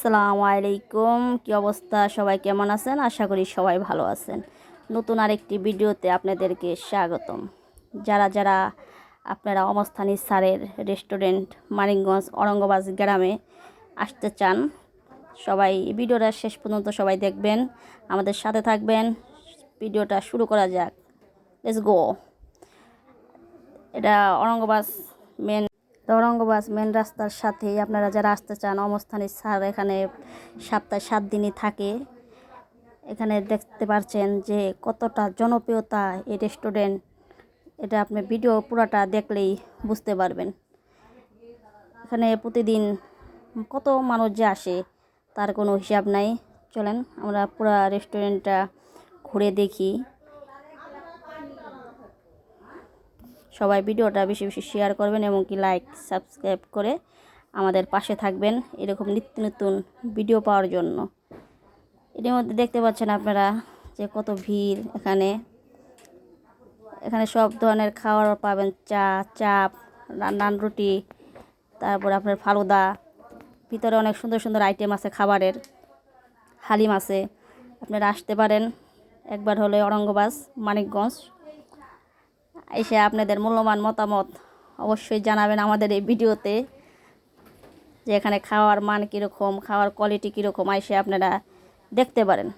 আসসালামু আলাইকুম। কি অবস্থা? সবাই কেমন আছেন? আশা করি সবাই ভালো আছেন। নতুন আরেকটি ভিডিওতে আপনাদেরকে স্বাগতম। যারা যারা আপনারা অবস্থানী স্যারের রেস্টুরেন্ট মানিকগঞ্জ অরঙ্গবাজ গ্রামে আসতে চান, সবাই ভিডিওটা শেষ পর্যন্ত সবাই দেখবেন, আমাদের সাথে থাকবেন। ভিডিওটা শুরু করা যাক। লেটস গো এটা অরঙ্গবাজ মেন অরঙ্গবাজ মেন রাস্তার সাথে আপনারা যারা আসতে চান, অবস্থানী স্যার এখানে সপ্তাহে সাত দিনই থাকে। এখানে দেখতে পাচ্ছেন যে কতটা জনপ্রিয়তা এই রেস্টুরেন্ট এটা আপনি ভিডিও পুরাটা দেখলেই বুঝতে পারবেন। এখানে প্রতিদিন কত মানুষ যে আসে, তার কোনো হিসাব নাই। চলেন, আমরা পুরা রেস্টুরেন্টটা ঘুরে দেখি। সবাই ভিডিওটা বেশি বেশি শেয়ার করবেন এবং কি লাইক সাবস্ক্রাইব করে আমাদের পাশে থাকবেন এরকম নিত্য নতুন ভিডিও পাওয়ার জন্য। এর মধ্যে দেখতে পাচ্ছেন আপনারা যে কত ভিড় এখানে। এখানে সব ধরনের খাবার পাবেন, চা, চাপ নান রুটি, তারপর আপনার ফালুদা। ভিতরে অনেক সুন্দর সুন্দর আইটেম আছে খাবারের। হালিম আছে। আপনারা আসতে পারেন। একবার হলে অরঙ্গবাজ মানিকগঞ্জ। এসে আপনাদের মূল্যবান মতামত অবশ্যই জানাবেন আমাদের এই ভিডিওতে, যে এখানে খাওয়ার মান কীরকম, খাওয়ার কোয়ালিটি কীরকম, এসে আপনারা দেখতে পারেন।